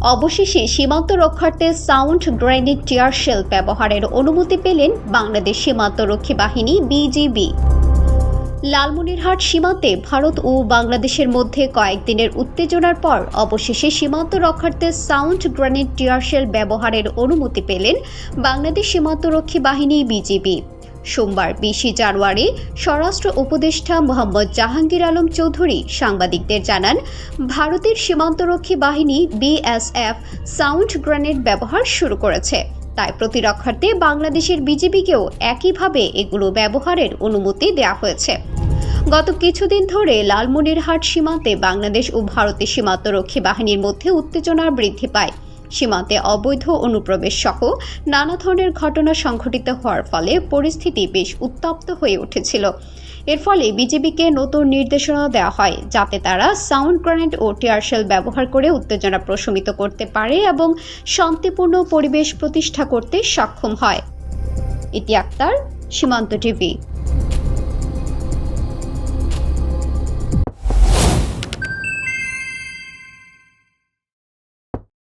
অবশেষে সীমান্ত রক্ষার্থে সাউন্ড গ্রেনেড টিয়ার শেল ব্যবহারের অনুমতি পেলেন বাংলাদেশ সীমান্তরক্ষী বাহিনী, বিজিবি। লালমনিরহাট সীমান্তে ভারত ও বাংলাদেশের মধ্যে কয়েকদিনের উত্তেজনার পর অবশেষে সীমান্ত রক্ষার্থে সাউন্ড গ্রেনেড টিয়ার শেল ব্যবহারের অনুমতি পেলেন বাংলাদেশ সীমান্তরক্ষী বাহিনী, বিজিবি। সোমবার বিশে জানুয়ারি স্বরাষ্ট্র উপদেষ্টা মোহাম্মদ জাহাঙ্গীর আলম চৌধুরী সাংবাদিকদের জানান, ভারতের সীমান্তরক্ষী বাহিনী বিএসএফ সাউন্ড গ্রেনেড ব্যবহার শুরু করেছে। তাই প্রতিরক্ষার্থে বাংলাদেশের বিজিবিকেও একইভাবে এগুলো ব্যবহারের অনুমতি দেওয়া হয়েছে। গত কিছুদিন ধরে লালমনিরহাট সীমান্তে বাংলাদেশ ও ভারতের সীমান্তরক্ষী বাহিনীর মধ্যে উত্তেজনা বৃদ্ধি পায়। সীমান্তে অবৈধ অনুপ্রবেশ সহ নানা ধরনের ঘটনা সংঘটিত হওয়ার ফলে পরিস্থিতি বেশ উত্তপ্ত হয়ে উঠেছিল। এর ফলে বিজেপিকে নতুন নির্দেশনা দেওয়া হয়, যাতে তারা সাউন্ড গ্রেনেড ও টিয়ারশেল ব্যবহার করে উত্তেজনা প্রশমিত করতে পারে এবং শান্তিপূর্ণ পরিবেশ প্রতিষ্ঠা করতে সক্ষম হয়। ইতি আক্তার, সীমান্ত টিভি।